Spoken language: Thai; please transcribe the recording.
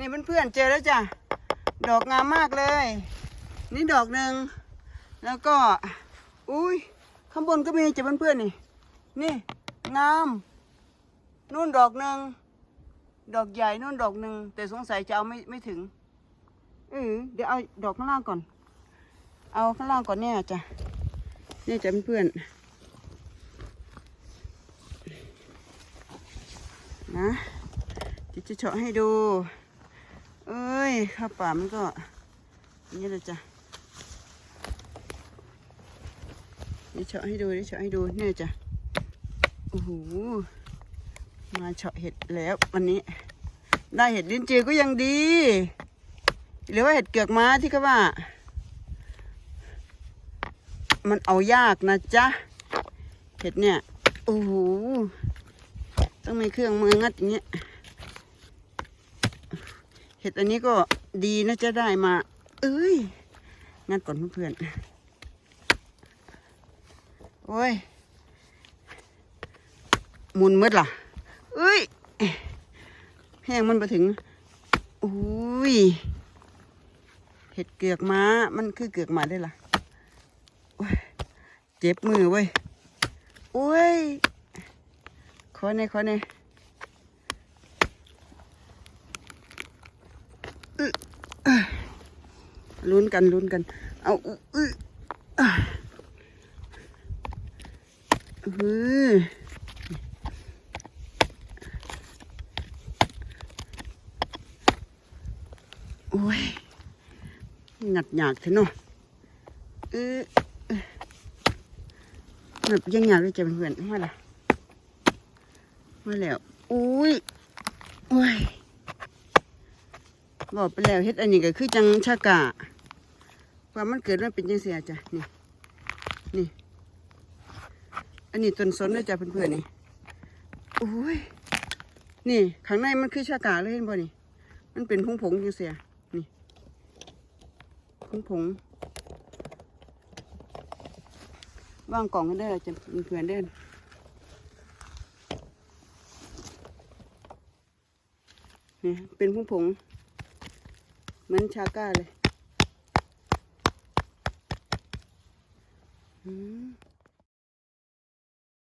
นี่เพื่อนๆเจอแล้วจ้ะ ดอกงามมากเลย นี่ดอกหนึ่ง แล้วก็ อุ้ยข้างบนก็มีจ้ะเพื่อนๆนี่ นี่งาม นู่นดอกหนึ่ง ดอกใหญ่นู่นดอกหนึ่ง แต่สงสัยจะเอาไม่ไม่ถึงเออเดี๋ยวเอาดอกข้างล่างก่อน เอาข้างล่างก่อนเนี่ยจ้ะ นี่จ้ะเพื่อนๆนะจะเฉาะให้ดู เอ้ยข้าวป่ามันก็อย่างนี้เลยจ้ะเดี๋ยวเฉาะให้ดูเดี๋ยวเฉาะให้ดูเนี่ยจ้ะโอ้โหมาเฉาะเห็ดแล้ววันนี้ ได้เห็ดลิ้นจือก็ยังดี หรือว่าเห็ดเกือกม้าที่เขาว่า มันเอายากนะจ๊ะเห็ดเนี่ยโอ้โหต้องมีเครื่องมืองัดอย่างเงี้ย เห็ดอันนี้ก็ดีนะจะได้มา เอ้ยงัดก่อนเพื่อนๆโอ้ยมุนมืดล่ะ เอ้ยแห้งมันไปถึงอุ้ยเห็ดเกือกม้า มันคือเกือกม้าได้ล่ะโอ้ยเจ็บมือเว้ยโอ้ยขอในอยขอในอยอึเอ้ย ลุ้นกันลุ้นกัน เอาอึอึอะอือโอ้ยหนักหยากเถอะเนาะเออเออแบบยังหยากเลยจะเป็นเพื่อนมาล่ะมาแล้วอุ้ยโอ้ย บอกไปแล้วเฮ็ดอันนี้ก็คือจังชากะความมันเกิดมันเป็นจังเสียจ้ะนี่นี่ อันนี้ต้นสนเลยจ้ะเพื่อนๆนี่โอ้ยนี่ข้างในมันคือชากะเลยเห็นบ่นี่ มันเป็นผงผงๆจังเสียนี่ผงผงวางกล่องกันได้จะเพื่อนๆเด่นนี่เป็นผงผง เหมือนชาก้าเลย อืม